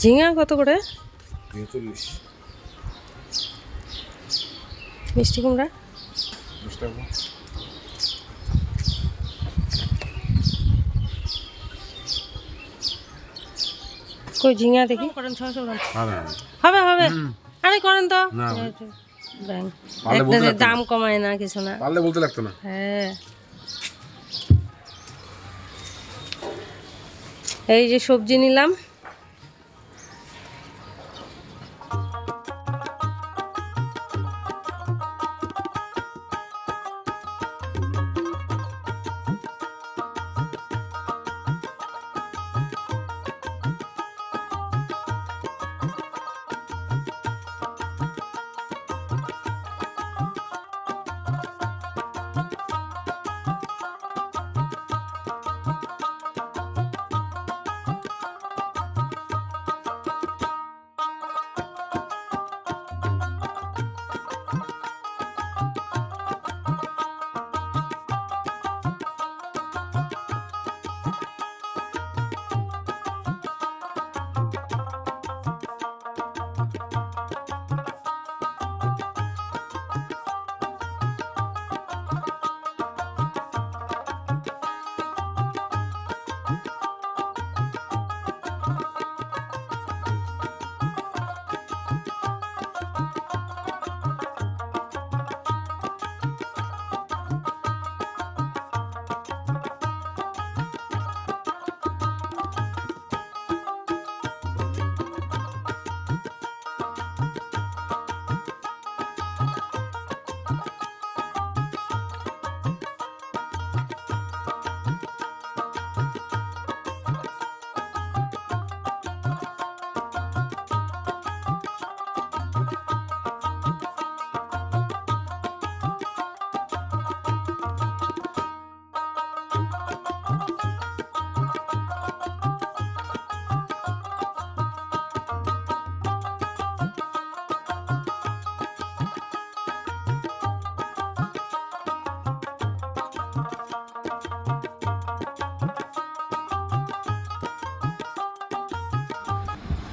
ঝিঙা কত করে? মিষ্টি কুমড়া? কই ঝিঙা দেখি? করেন ছশো হবে হবে। আরে করেন তো। একটা দাম কমায় না কিছু না। পারলে বলতে লাগতো না। হ্যাঁ। এই যে সবজি নিলাম।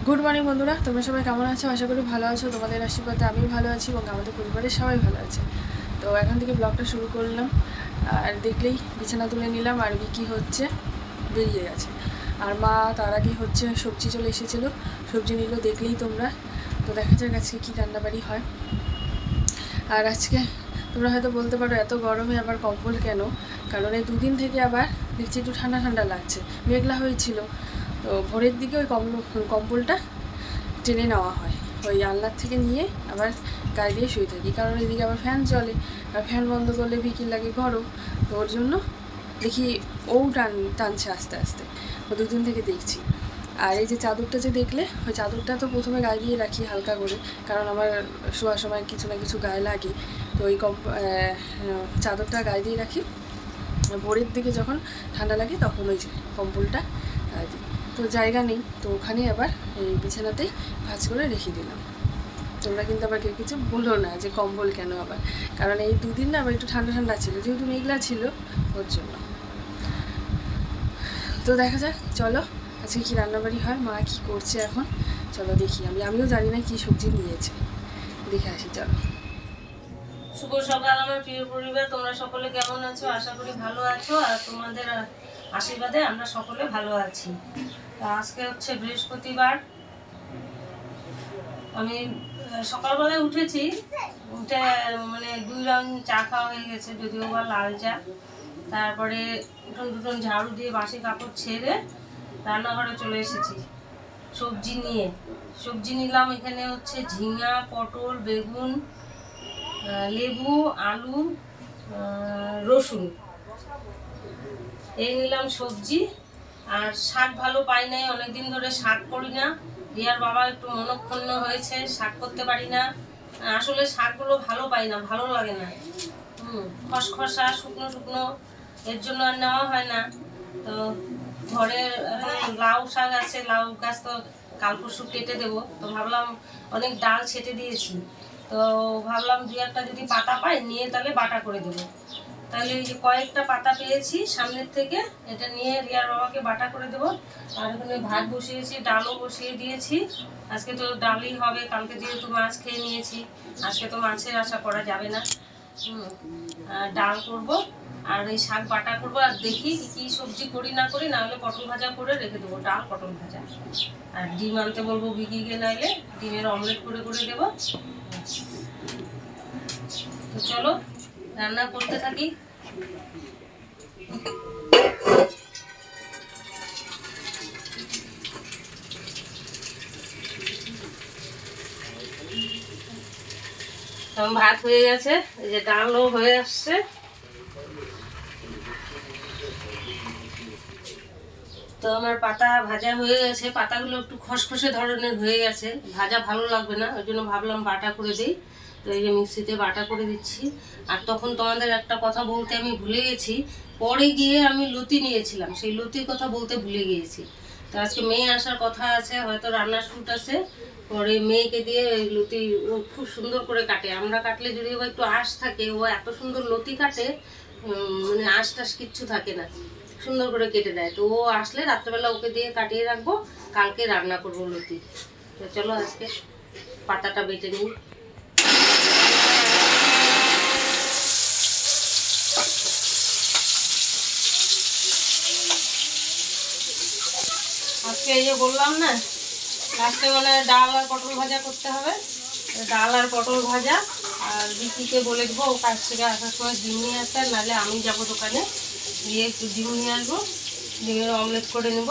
গুড মর্নিং বন্ধুরা। তোমরা সবাই কেমন আছো? আশা করি ভালো আছো। তোমাদের আশীর্বাদে আমি ভালো আছি এবং আমাদের পরিবারের সবাই ভালো আছে। তো এখন থেকে ব্লগটা শুরু করলাম। আর দেখলেই বিছানা তুলে নিলাম আর বিকি হচ্ছে বেরিয়ে গেছে। আর মা তার আগে হচ্ছে সবজি চলে এসেছিল। সবজি নিল, দেখলেই তোমরা। তো দেখা যাক আজকে কী রান্নাবাড়ি হয়। আর আজকে তোমরা হয়তো বলতে পারো, এত গরমে আবার কম্বল কেন? কারণ এই দুদিন থেকে আবার দেখছি একটু ঠান্ডা ঠান্ডা লাগছে। মেঘলা হয়েছিল। তো ভোরের দিকে ওই কম্বল কম্বলটা টেনে নেওয়া হয়। ওই আলনার থেকে নিয়ে আবার গায়ে দিয়ে শুয়ে থাকি। কারণ এদিকে আবার ফ্যান চলে। আর ফ্যান বন্ধ করলে বিকেল লাগে গরম। তো ওর জন্য দেখি ও টান, টানছে আস্তে আস্তে। ও দুদিন থেকে দেখছি। আর এই যে চাদরটা যে দেখলে, ওই চাদরটা তো প্রথমে গায়ে দিয়ে রাখি হালকা করে। কারণ আমার শোয়ার সময় কিছু না কিছু গায়ে লাগে। তো ওই কম চাদরটা গায়ে দিয়ে রাখি। ভোরের দিকে যখন ঠান্ডা লাগে তখন ওই কম্বলটা তো জায়গা নেই, তো ওখানে আবার এই বিছানাতেই ভাঁজ করে রেখে দিলাম। তোমরা কিন্তু আবার কেউ কিছু বলো না যে কম্বল কেন আবার। কারণ এই দুদিন না আবার একটু ঠান্ডা ঠান্ডা ছিল, যেহেতু মেঘলা ছিল, ওর জন্য। তো দেখা যাক, চলো, আজকে কী রান্নাবাড়ি হয়, মা কী করছে এখন? চলো দেখি, আমি, আমিও জানি না কী সবজি নিয়েছে। দেখে আসি, চলো। শুভ সকাল, আমার প্রিয় পরিবার, তোমরা সকলে কেমন আছো? আশা করি ভালো আছো, আর তোমাদের আশীর্বাদে আমরা সকলে ভালো আছি। তা আজকে হচ্ছে বৃহস্পতিবার। আমি সকালবেলায় উঠেছি। উঠে মানে দুই রাউন্ড চা খাওয়া হয়ে গেছে, যদিও বা লাল চা। তারপরে উঠোন টুটন ঝাড়ু দিয়ে বাসি কাপড় ছেড়ে রান্নাঘরে চলে এসেছি। সবজি নিয়ে। সবজি নিলাম এখানে হচ্ছে ঝিঙা, পটল, বেগুন লেবু, আলু রসুন। এই নিলাম সবজি। আর শাক ভালো পাই নাই, অনেকদিন ধরে শাক করি না। রিয়ার বাবা একটু মনক্ষুণ্ণ হয়েছে, শাক করতে পারি না। আসলে শাকগুলো ভালো পাই না, ভালো লাগে না। হুম, খসখসা, শুকনো শুকনো, এর জন্য আর নেওয়া হয় না। তো ঘরে লাউ শাক আছে, লাউ গাছ তো কাল পরশু কেটে দেবো। তো ভাবলাম অনেক ডাল ছেটে দিয়েছি। তো ভাবলাম দু একটা যদি পাতা পাই, নিয়ে তাহলে বাটা করে দেবো। তাহলে এই যে কয়েকটা পাতা পেয়েছি সামনের থেকে, এটা নিয়ে রিয়ার বাবাকে বাটা করে দেবো। আর ওখানে ভাত বসিয়েছি, ডালও বসিয়ে দিয়েছি। আজকে তো ডালই হবে, কালকে যেহেতু মাছ খেয়ে নিয়েছি, আজকে তো মাছের আশা করা যাবে না। ডাল করব, আর এই শাক বাটা করব, আর দেখি কি সবজি করি না করি, না হলে পটল ভাজা করে রেখে দেবো, ডাল, পটল ভাজা। আর ডিম আনতে বলব বিকিকে নাইলে, ডিমের অমলেট করে করে দেবো। তো চলো রান্না করতে থাকি। ভাত হয়ে গেছে, এই যে ডালও হয়ে আসছে। তো আমার পাতা ভাজা হয়ে গেছে, পাতাগুলো একটু খসখসে ধরনের হয়ে গেছে। ভাজা ভালো লাগবে না, ওই জন্য ভাবলাম বাটা করে দিই। তো এই যে মিক্সিতে বাটা করে দিচ্ছি। আর তখন তোমাদের একটা কথা বলতে আমি ভুলে গেছি। পরে গিয়ে আমি লতি নিয়েছিলাম। সেই লতির কথা বলতে ভুলে গিয়েছি। তো আজকে মেয়ে আসার কথা আছে, হয়তো রান্নার শ্যুট আছে। পরে মেয়েকে দিয়ে লতি ও খুব সুন্দর করে কাটে। আমরা কাটলে যদি বা একটু আঁশ থাকে, ও এত সুন্দর লতি কাটে মানে আঁশ টাশ কিচ্ছু থাকে না। সুন্দর করে কেটে দেয়। তো ও আসলে রাত্রেবেলা ওকে দিয়ে কাটিয়ে রাখব। কালকে রান্না করব লতি। তো চলো আজকে পাতাটা বেটে নিই। আজকে এই যে বললাম না মানে ডাল আর পটল ভাজা করতে হবে। ডাল আর পটল ভাজা, আর বিকিকে বলে দেবো ও কাছ থেকে আসার সময় ডিম নিয়ে আসতে, নাহলে আমি যাব দোকানে। গিয়ে একটু ডিম নিয়ে আসব, ডিমের অমলেট করে নেব।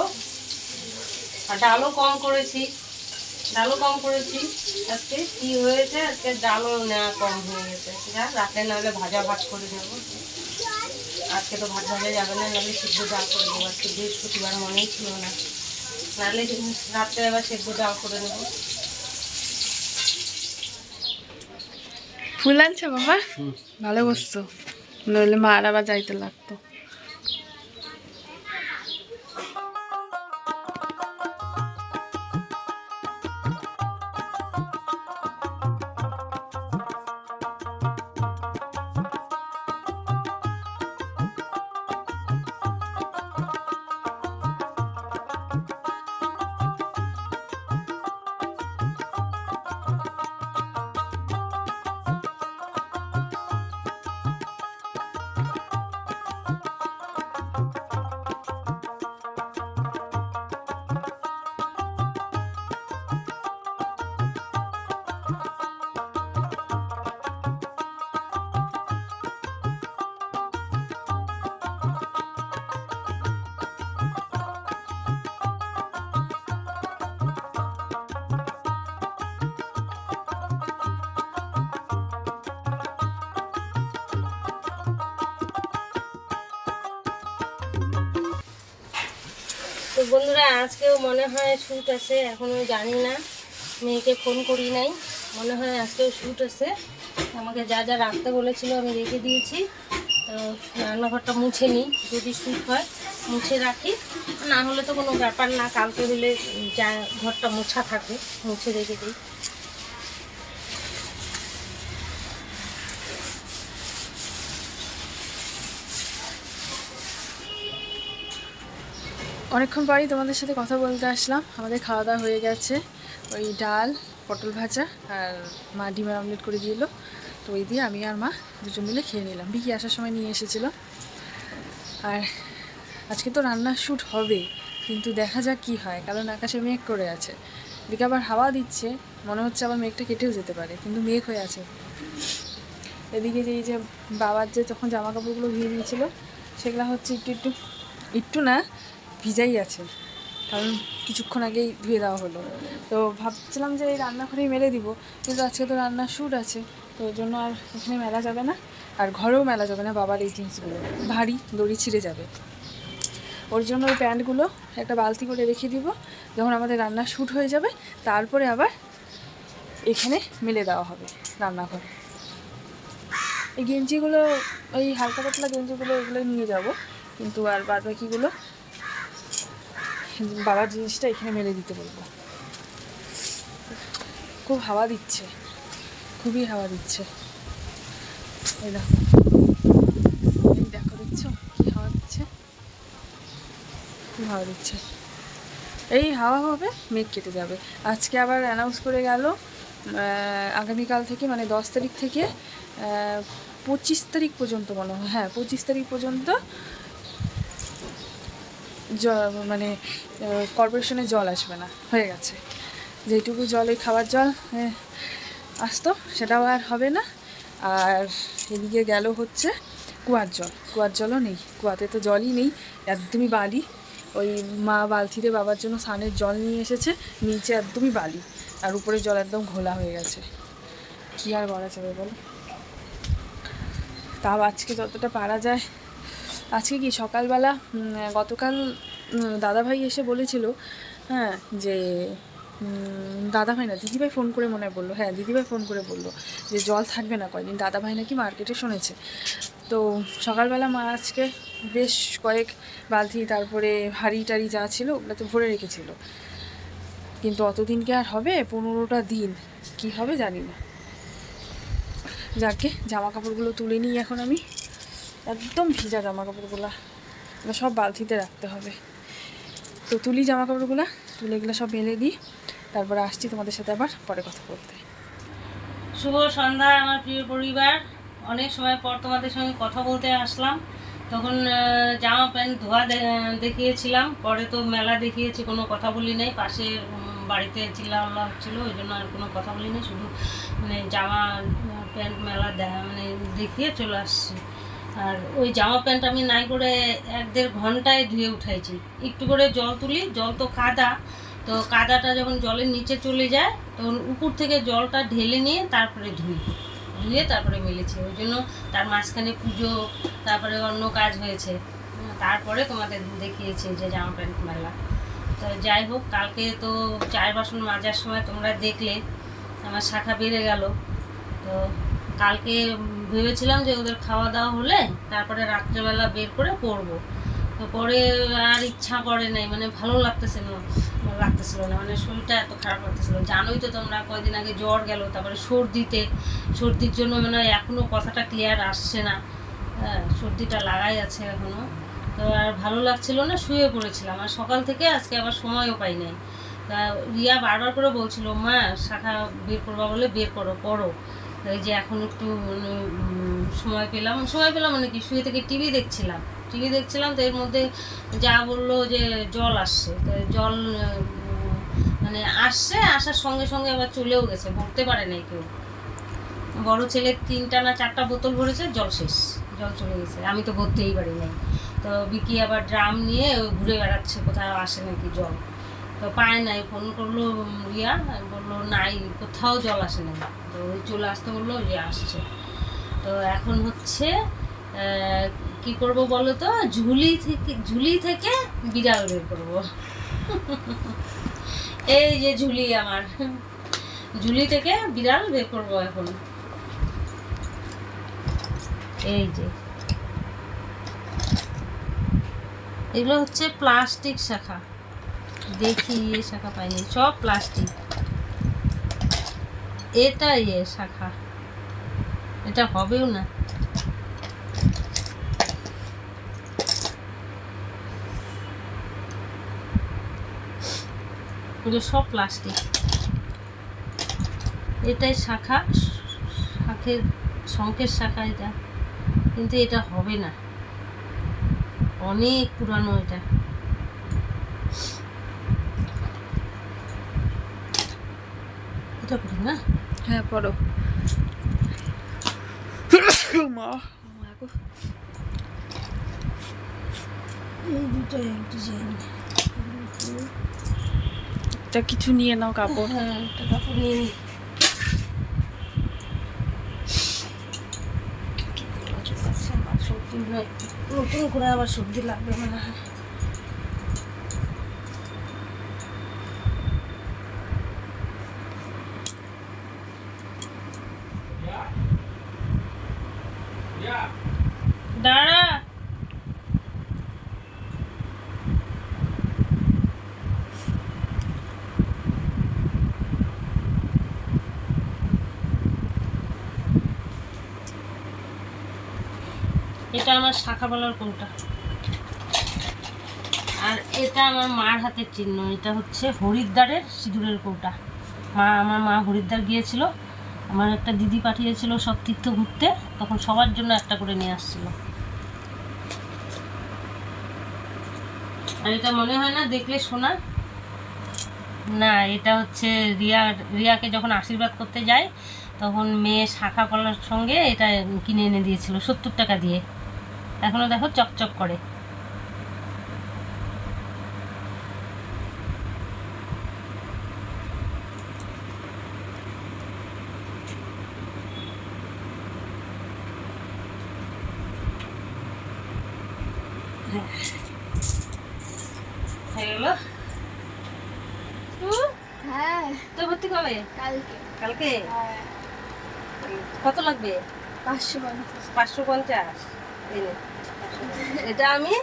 আর ডালও কম করেছি, ডালও কম করেছি। আজকে কি হয়েছে? আজকে ডালও নেওয়া কম হয়ে গেছে। যা, রাতে নাহলে ভাজা ভাত করে নেব। আজকে তো ভাত ভাজা যাবে না, নাহলে সিদ্ধ ডাল করে দেবো আজকে বৃহস্পতিবার, মনেই ছিল না। নাহলে রাত্রে আবার সেদ্ধ ডাল করে নেব। ফুল আনছে বাবা? ভালো বসতো নইলে মা আর আবার যাইতে লাগতো। বন্ধুরা, আজকেও মনে হয় শ্যুট আছে এখনও জানি না। মেয়েকে ফোন করি নাই। মনে হয় আজকেও শ্যুট আছে। আমাকে যা যা রাখতে বলেছিল আমি রেখে দিয়েছি। তো রান্নাঘরটা মুছে নিই যদি শ্যুট হয়, মুছে রাখি। না হলে তো কোনো ব্যাপার না, কালকে হলে যা ঘরটা মোছা থাকবে, মুছে রেখে দিই। অনেকক্ষণ পরেই তোমাদের সাথে কথা বলতে আসলাম। আমাদের খাওয়া দাওয়া হয়ে গেছে। ওই ডাল, পটল ভাজা আর মা ডিমের অমলেট করে দিল। তো ওই দিয়ে আমি আর মা দুজন মিলে খেয়ে নিলাম। বিকি আসার সময় নিয়ে এসেছিল। আর আজকে তো রান্নার শ্যুট হবে, কিন্তু দেখা যাক কি হয়, কারণ আকাশে মেঘ করে আছে। এদিকে আবার হাওয়া দিচ্ছে, মনে হচ্ছে আবার মেঘটা কেটেও যেতে পারে, কিন্তু মেঘ হয়ে আছে। এদিকে যে এই যে বাবার যে যখন জামা কাপড়গুলো ধুয়ে দিয়েছিল, সেগুলো হচ্ছে একটু একটু একটু না ভিজাই আছে। কারণ কিছুক্ষণ আগেই ধুয়ে দেওয়া হলো। তো ভাবছিলাম যে এই রান্নাঘরেই মেলে দিব, কিন্তু আজকে তো রান্নার শ্যুট আছে, তো ওই জন্য আর এখানে মেলা যাবে না। আর ঘরেও মেলা যাবে না, বাবার এই জিনিসগুলো। ভারী, দড়ি ছিঁড়ে যাবে। ওর জন্য ওই প্যান্টগুলো একটা বালতি করে রেখে দিব, যখন আমাদের রান্না শ্যুট হয়ে যাবে, তারপরে আবার এখানে মেলে দেওয়া হবে রান্নাঘরে। এই গেঞ্জিগুলো, ওই হালকা পাতলা গেঞ্জিগুলো, এগুলো নিয়ে যাব, কিন্তু আর বাদ বাকিগুলো বাবার জিনিসটা এখানে মেলে দিতে বলব। খুব হাওয়া দিচ্ছে, খুবই হাওয়া দিচ্ছে। এই দেখো দেখছ? কি হাওয়া দিচ্ছে? কি হাওয়া দিচ্ছে? এই হাওয়া হবে, মেঘ কেটে যাবে। আজকে আবার অ্যানাউন্স করে গেল আগামীকাল থেকে মানে দশ তারিখ থেকে পঁচিশ তারিখ পর্যন্ত মনে হয় হ্যাঁ পঁচিশ তারিখ পর্যন্ত জ- মানে কর্পোরেশনে জল আসবে না, হয়ে গেছে। যেটুকু জল ওই খাবার জল আসতো, সেটাও আর হবে না। আর এদিকে গেল হচ্ছে কুয়ার জল। কুয়ার জলও নেই, কুয়াতে তো জলই নেই, একদমই বালি। ওই মা বালতিতে বাবার জন্য স্নানের জল নিয়ে এসেছে, নিচে একদমই বালি, আর উপরে জল একদম ঘোলা হয়ে গেছে। কী আর করা যাবে বলো? তাও আজকে যতটা পারা যায় আজকে কি সকালবেলা গতকাল দাদাভাই এসে বলেছিল হ্যাঁ যে দাদাভাই না, দিদিভাই ফোন করে মনে হয় বলল হ্যাঁ দিদিভাই ফোন করে বলল যে জল থাকবে না কয়দিন, দাদাভাই নাকি মার্কেটে শুনেছে। তো সকালবেলা মা আজকে বেশ কয়েক বালতি, তারপরে হাঁড়ি টাড়ি যা ছিল ওগুলোতে ভরে রেখেছিল। কিন্তু অতদিন কি আর হবে? পনেরোটা দিন, কি হবে জানি না। যাকে জামা কাপড়গুলো তুলে নিই এখন আমি। একদম ভিজা জামা কাপড়গুলো সব বালতিতে রাখতে হবে। তো তুলি জামা কাপড়গুলো তুলে এগুলো সব মেলে দিই। তারপরে আসছি তোমাদের সাথে আবার পরে কথা বলতে। শুভ সন্ধ্যা আমার প্রিয় পরিবার। অনেক সময় পর তোমাদের সঙ্গে কথা বলতে আসলাম। তখন জামা প্যান্ট ধোয়া দেখিয়েছিলাম। পরে তো মেলা দেখিয়েছি, কোনো কথা বলি নাই। পাশে বাড়িতে চিল্লাওয়াল্লা হচ্ছিল, ওই জন্য আর কোনো কথা বলি নাই। শুধু মানে জামা প্যান্ট মেলা মানে দেখিয়ে চলে আসছি। আর ওই জামা প্যান্ট আমি নাই করে এক দেড় ঘন্টায় ধুয়ে উঠাইছি। একটু করে জল তুলি, জল তো কাদা। তো কাদাটা যখন জলের নিচে চলে যায়, তখন উপর থেকে জলটা ঢেলে নিয়ে তারপরে ধুই। ধুয়ে তারপরে মেলেছি। ওই জন্য তার মাঝখানে পুজো, তারপরে অন্য কাজ হয়েছে। তারপরে তোমাদের দেখিয়েছি যে জামা প্যান্ট মেলা। তো যাই হোক, কালকে তো চায়ের বাসন মাজার সময় তোমরা দেখলে, আমার শাখা বেড়ে গেল। তো কালকে ভেবেছিলাম যে ওদের খাওয়া দাওয়া হলে তারপরে রাত্রেবেলা বের করে পরবো তো পরে আর ইচ্ছা করে নাই মানে ভালো লাগতেছিল না লাগতেছিল না মানে শরীরটা এত খারাপ লাগতেছিল। জানোই তো তোমরা কয়দিন আগে জ্বর গেল, তারপরে সর্দিতে, সর্দির জন্য মানে এখনও কথাটা ক্লিয়ার আসছে না। হ্যাঁ সর্দিটা লাগাই আছে এখনও তো আর ভালো লাগছিল না, শুয়ে পড়েছিলাম। আর সকাল থেকে আজকে আবার সময়ও পাই নাই। তা রিয়া বারবার করে বলছিল, মা, শাখা বের করবা বলে বের করো করো এই যে এখন একটু মানে, সময় পেলাম। সময় পেলাম মানে কি? শুয়ে থেকে টিভি দেখছিলাম। টিভি দেখছিলাম তো এর মধ্যে যা বলল যে জল আসছে। তো জল মানে আসছে আসার সঙ্গে সঙ্গে আবার চলেও গেছে। ভরতে পারে নাই কেউ। বড় ছেলে তিনটা না চারটা বোতল ভরেছে জল শেষ। জল চলে গেছে। আমি তো ভরতেই পারি নাই। তো বিকি আবার ড্রাম নিয়ে ঘুরে বেড়াচ্ছে কোথাও আসে নাকি জল। তো পায় নাই, ফোন করল রিয়া, বলল, নাই, কোথাও জল আসে না তো ওই চলে আসতে বলল যে আসছে। তো এখন হচ্ছে কি করব বলো তো? ঝুলি থেকে ঝুলি থেকে বিড়াল বের করব। এই যে ঝুলি আমার। ঝুলি থেকে বিড়াল বের করব এখন। এই যে। এগুলো হচ্ছে প্লাস্টিক শাখা। দেখি এ শাখা পাইনি সব প্লাস্টিক এটা ইয়ে শাখা। এটা হবেও না। এগুলো সব প্লাস্টিক এটাই শাখা, শাখের শঙ্কের শাখা এটা। কিন্তু এটা হবে না। অনেক পুরানো এটা এটা করি না? হ্যাঁ পড়ো। মা। মা এই দুটো এক ডিজাইন একটা কিছু নিয়ে নাও কাপড়। হ্যাঁ একটা কাপড় নিয়ে নিই। নয়। নতুন করে আবার সবজি লাগবে মনে হয় দাঁড়া এটা আমার শাখা বলার কৌটা আর এটা আমার মার হাতের চিহ্ন। এটা হচ্ছে হরিদ্বারের সিঁদুরের কৌটা। মা, আমার মা হরিদ্বার গিয়েছিল। আমার একটা দিদি পাঠিয়েছিল সব তীর্থ ঘুরতে। তখন সবার জন্য একটা করে নিয়ে আসছিল। আর এটা মনে হয় না দেখলে শোনা? না, এটা হচ্ছে রিয়া, রিয়াকে যখন আশীর্বাদ করতে যায়, তখন মেয়ে শাখা কলার সঙ্গে এটা কিনে এনে দিয়েছিল, সত্তর টাকা দিয়ে। এখনও দেখো চকচক করে। হয়ে। গেল হ্যাঁ। তো ভর্তি কবে? কালকে। কালকে? কত লাগবে? পাঁচশো পঞ্চাশ। পাঁচশো পঞ্চাশ। এই নে, 550 এটা আমি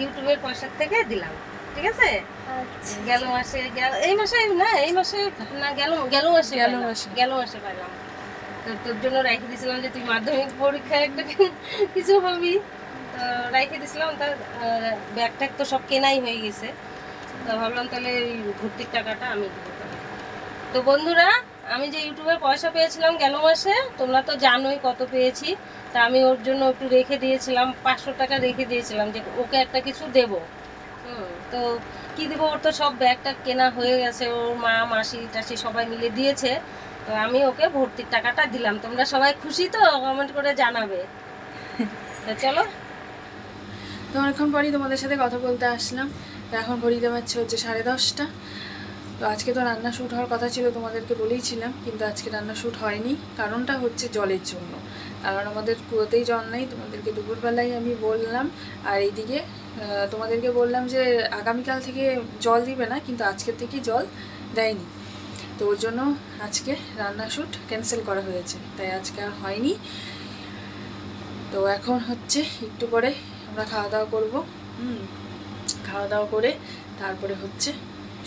ইউটিউবের পয়সার থেকে দিলাম ঠিক আছে? আচ্ছা। গেল মাসে গেল এই মাসে না এই মাসে না গেল গেল মাসে গেল মাসে। গেল মাসে পাইলাম। তো তোর জন্য রেখে দিয়েছিলাম যে তুই মাধ্যমিক পরীক্ষায় একটা কিছু হবি তো রেখে দিয়েছিলাম তার ব্যাগ ট্যাগ তো সব কেনাই হয়ে গেছে। তো ভাবলাম তাহলে ওই ভর্তির টাকাটা আমি দিব তো বন্ধুরা আমি যে ইউটিউবে পয়সা পেয়েছিলাম গেল মাসে, তোমরা তো জানোই কত পেয়েছি। তা আমি ওর জন্য একটু রেখে দিয়েছিলাম, পাঁচশো টাকা রেখে দিয়েছিলাম যে ওকে একটা কিছু দেবো। তো কি দিব ওর তো সব ব্যাগটা কেনা হয়ে গেছে, ওর মা, মাসি, টাসি সবাই মিলে দিয়েছে। তো আমি ওকে ভর্তির টাকাটা দিলাম। তোমরা সবাই খুশি তো? কমেন্ট করে জানাবে। চলো। তো অনেকক্ষণ পরই তোমাদের সাথে কথা বলতে আসলাম। এখন ঘড়িতে পাচ্ছে হচ্ছে সাড়ে দশটা। তো আজকে তো রান্না শ্যুট হওয়ার কথা ছিল, তোমাদেরকে বলেইছিলাম কিন্তু আজকে রান্না শ্যুট হয়নি। কারণটা হচ্ছে জলের জন্য। কারণ আমাদের কুয়োতেই জল নেই, তোমাদেরকে দুপুরবেলায় আমি বললাম। আর এইদিকে তোমাদেরকে বললাম যে আগামীকাল থেকে জল দিবে না, কিন্তু আজকের থেকেই জল দেয়নি। তো ওর জন্য আজকে রান্না শ্যুট ক্যান্সেল করা হয়েছে, তাই আজকে আর হয়নি। তো এখন হচ্ছে একটু পরে আমরা খাওয়া দাওয়া করব। খাওয়া দাওয়া করে তারপরে হচ্ছে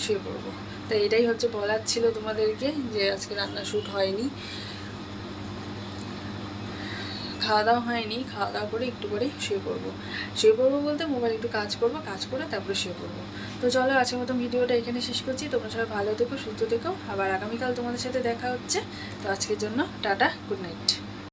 শুয়ে পড়ব। তো এটাই হচ্ছে বলার ছিল তোমাদেরকে যে আজকে রান্না শ্যুট হয়নি। খাওয়া দাওয়া হয়নি, খাওয়া দাওয়া করে একটু করে শুয়ে পড়ব। শুয়ে পড়ব বলতে মোবাইল একটু কাজ করব, কাজ করে তারপরে শুয়ে পড়ব। তো চলো আজকের মতো ভিডিওটা এখানে শেষ করছি। তোমরা সবাই ভালো থেকো, সুস্থ থেকো। আবার আগামীকাল তোমাদের সাথে দেখা হচ্ছে। তো আজকের জন্য টাটা গুড নাইট